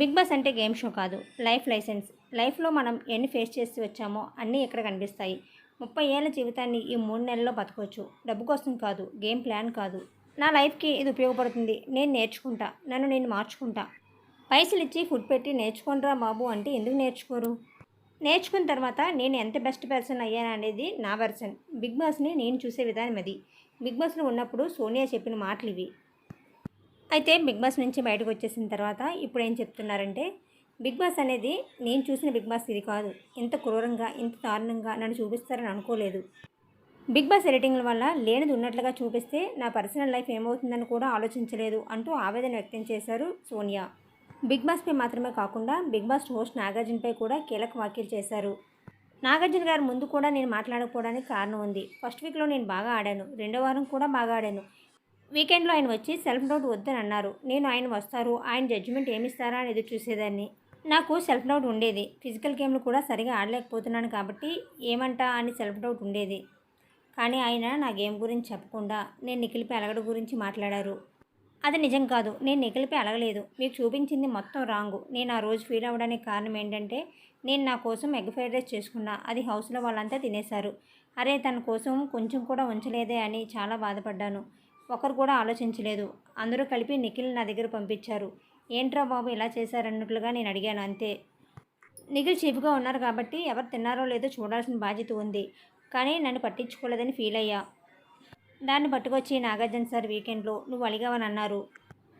Big Boss అంటే game show కాదు life licence. లైఫ్లో మనం ఎన్ని ఫేస్ చేసి వచ్చామో అన్నీ ఇక్కడ కనిపిస్తాయి. ముప్పై ఏళ్ళ జీవితాన్ని ఈ మూడు నెలల్లో బతకవచ్చు డబ్బు కోసం కాదు గేమ్ ప్లాన్ కాదు. నా లైఫ్కి ఇది ఉపయోగపడుతుంది. నేను నేర్చుకుంటా. నన్ను నేను మార్చుకుంటా. పైసలు ఇచ్చి ఫుడ్ పెట్టి నేర్చుకోనరా బాబు అంటే ఎందుకు నేర్చుకోరు? నేర్చుకున్న తర్వాత నేను ఎంత బెస్ట్ పర్సన్ అయ్యాను అనేది నా వెర్షన్ బిగ్ బాస్ని నేను చూసే విధానం అది. బిగ్ బాస్లో ఉన్నప్పుడు సోనియా చెప్పిన మాటలు ఇవి. అయితే బిగ్ బాస్ నుంచి బయటకు వచ్చేసిన తర్వాత ఇప్పుడు ఏం చెప్తున్నారంటే బిగ్ బాస్ అనేది నేను చూసిన బిగ్ బాస్ ఇది కాదు. ఇంత క్రూరంగా ఇంత దారుణంగా నన్ను చూపిస్తారని అనుకోలేదు. బిగ్ బాస్ ఎడిటింగ్ల వల్ల లేనిది ఉన్నట్లుగా చూపిస్తే నా పర్సనల్ లైఫ్ ఏమవుతుందని కూడా ఆలోచించలేదు అంటూ ఆవేదన వ్యక్తం చేశారు సోనియా. బిగ్ బాస్పై మాత్రమే కాకుండా బిగ్ బాస్ హోస్ట్ నాగార్జునపై కూడా కీలక వ్యాఖ్యలు చేశారు. నాగార్జున గారు ముందు కూడా నేను మాట్లాడకపోవడానికి కారణం ఉంది. ఫస్ట్ వీక్లో నేను బాగా ఆడాను. రెండో వారం కూడా బాగా ఆడాను. వీకెండ్లో ఆయన వచ్చి సెల్ఫ్ డౌట్ వద్దని అన్నారు. నేను ఆయన వస్తారు ఆయన జడ్జిమెంట్ ఏమిస్తారా అని ఎదురు చూసేదాన్ని. నాకు సెల్ఫ్ డౌట్ ఉండేది. ఫిజికల్ గేమ్లు కూడా సరిగా ఆడలేకపోతున్నాను కాబట్టి ఏమంటా అని సెల్ఫ్ డౌట్ ఉండేది. కానీ ఆయన నా గేమ్ గురించి చెప్పకుండా నేను నిఖిల్పై అలగడం గురించి మాట్లాడారు. అది నిజం కాదు. నేను నిఖిల్పై అలగలేదు. మీకు చూపించింది మొత్తం రాంగు. నేను ఆ రోజు ఫీల్ అవ్వడానికి కారణం ఏంటంటే నేను నా కోసం ఎగ్ ఫ్రైడ్ రైస్ చేసుకున్నా. అది హౌస్లో వాళ్ళంతా తినేశారు. అరే తన కోసం కొంచెం కూడా ఉంచలేదే అని చాలా బాధపడ్డాను. ఒకరు కూడా ఆలోచించలేదు. అందరూ కలిపి నిఖిల్ నా దగ్గర పంపించారు. ఏంట్రా బాబు ఇలా చేశారన్నట్లుగా నేను అడిగాను అంతే. నిఖిల్ చీఫ్గా ఉన్నారు కాబట్టి ఎవరు తిన్నారో లేదో చూడాల్సిన బాధ్యత ఉంది. కానీ నన్ను పట్టించుకోలేదని ఫీల్ అయ్యా. దాన్ని పట్టుకొచ్చి నాగార్జున సార్ వీకెండ్లో నువ్వు అలిగావని అన్నారు.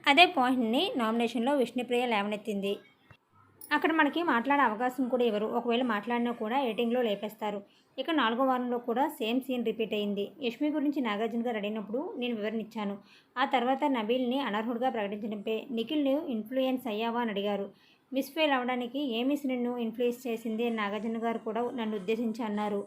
అదే పాయింట్ని నామినేషన్లో విష్ణుప్రియ లేవనెత్తింది. అక్కడ మనకి మాట్లాడే అవకాశం కూడా ఇవ్వరు ఒకవేళ మాట్లాడినా కూడా ఎడిటింగ్లో లేపేస్తారు. ఇక నాలుగో వారంలో కూడా సేమ్ సీన్ రిపీట్ అయింది. యష్మి గురించి నాగార్జున గారు అడిగినప్పుడు నేను వివరణ ఇచ్చాను ఆ తర్వాత నబీల్ని అనర్హుడిగా ప్రకటించడంపై నిఖిల్ని ఇన్ఫ్లుయెన్స్ అయ్యావా అని అడిగారు. మిస్ఫెయిల్ అవడానికి ఏ మిస్ నిన్ను ఇన్ఫ్లుయెన్స్ చేసింది అని నాగార్జున గారు కూడా నన్ను ఉద్దేశించి అన్నారు.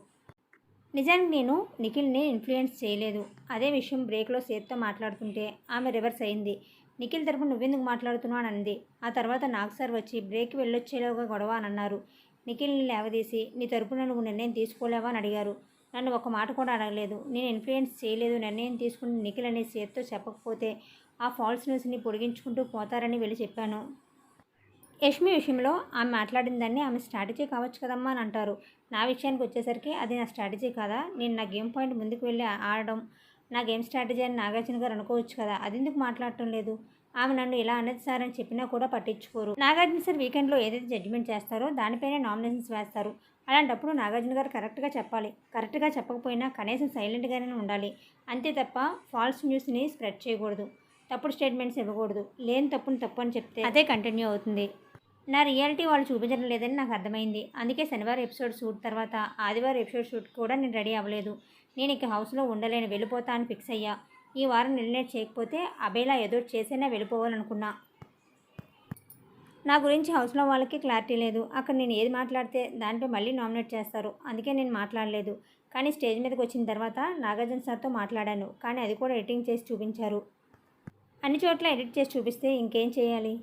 నిజానికి నేను నిఖిల్ని ఇన్ఫ్లుయెన్స్ చేయలేదు. అదే విషయం బ్రేక్లో సేత్తో మాట్లాడుతుంటే ఆమె రివర్స్ అయింది. నిఖిల్ తరఫున నువ్వెందుకు మాట్లాడుతున్నావు అని అంది. ఆ తర్వాత నాగ్ సార్ వచ్చి బ్రేక్ వెళ్ళొచ్చేలోగా గొడవ అని అన్నారు. నిఖిల్ని లేవదీసి నీ తరపున నువ్వు నిర్ణయం తీసుకోలేవా? అని అడిగారు. నన్ను ఒక మాట కూడా అడగలేదు. నేను ఇన్ఫ్లుయెన్స్ చేయలేదు. నిర్ణయం తీసుకుని నిఖిల్ అనే సేత్తో చెప్పకపోతే ఆ ఫాల్స్ న్యూస్ని పొడిగించుకుంటూ పోతారని వెళ్ళి చెప్పాను. యష్మి విషయంలో ఆమె మాట్లాడిన దాన్ని ఆమె స్ట్రాటజీ కావచ్చు కదమ్మా అని అంటారు. నా విషయానికి వచ్చేసరికి అది నా స్ట్రాటజీ కదా? నేను నా గేమ్ పాయింట్ ముందుకు వెళ్ళి ఆడడం నా గేమ్ స్ట్రాటజీ అని నాగార్జున గారు అనుకోవచ్చు కదా అది ఎందుకు మాట్లాడటం లేదు? ఆమె నన్ను ఇలా అన్నది సార్ అని చెప్పినా కూడా పట్టించుకోరు. నాగార్జున సార్ వీకెండ్లో ఏదైతే జడ్జిమెంట్ చేస్తారో దానిపైనే నామినేషన్స్ వేస్తారు. అలాంటప్పుడు నాగార్జున గారు కరెక్ట్గా చెప్పాలి. కరెక్ట్గా చెప్పకపోయినా కనీసం సైలెంట్గానే ఉండాలి. అంతే తప్ప ఫాల్స్ న్యూస్ని స్ప్రెడ్ చేయకూడదు. తప్పుడు స్టేట్మెంట్స్ ఇవ్వకూడదు. లేని తప్పుని తప్పు అని చెప్తే అదే కంటిన్యూ అవుతుంది. నా రియాలిటీ వాళ్ళు చూపించడం లేదని నాకు అర్థమైంది. అందుకే శనివారం ఎపిసోడ్ షూట్ తర్వాత ఆదివారం ఎపిసోడ్ షూట్ కూడా నేను రెడీ అవ్వలేదు. నేను ఇక హౌస్లో ఉండలేను వెళ్ళిపోతా అని ఫిక్స్ అయ్యా. ఈ వారం ఎలిమినేట్ చేయకపోతే అబేలా ఏదో చేసైనా వెళ్ళిపోవాలనుకున్నా. నా గురించి హౌస్లో వాళ్ళకి క్లారిటీ లేదు. అక్కడ నేను ఏది మాట్లాడితే దానిపై మళ్ళీ నామినేట్ చేస్తారు. అందుకే నేను మాట్లాడలేదు. కానీ స్టేజ్ మీదకి వచ్చిన తర్వాత నాగార్జున సార్తో మాట్లాడాను. కానీ అది కూడా ఎడిటింగ్ చేసి చూపించారు. అన్ని చోట్ల ఎడిట్ చేసి చూపిస్తే ఇంకేం చేయాలి?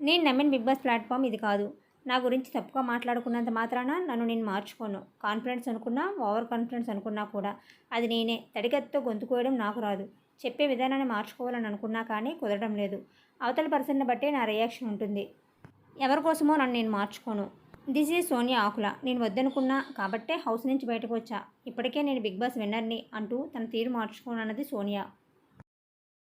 నేను నమ్మిన బిగ్ బాస్ ప్లాట్ఫామ్ ఇది కాదు. నా గురించి తప్పుగా మాట్లాడుకున్నంత మాత్రాన నన్ను నేను మార్చుకోను. కాన్ఫిడెన్స్ అనుకున్నా ఓవర్ కాన్ఫిడెన్స్ అనుకున్నా కూడా అది నేనే. తడిగత్తో గొంతుకోవడం నాకు రాదు. చెప్పే విధానాన్ని మార్చుకోవాలని అనుకున్నా కానీ కుదరడం లేదు. అవతల పర్సన్ని బట్టే నా రియాక్షన్ ఉంటుంది. ఎవరి కోసమో నన్ను నేను మార్చుకోను. This is Sonia Akula. నేను వద్దనుకున్నా కాబట్టే హౌస్ నుంచి బయటకు వచ్చా. ఇప్పటికే నేను బిగ్ బాస్ విన్నర్ని అంటూ తన తీరు మార్చుకోనన్నది సోనియా.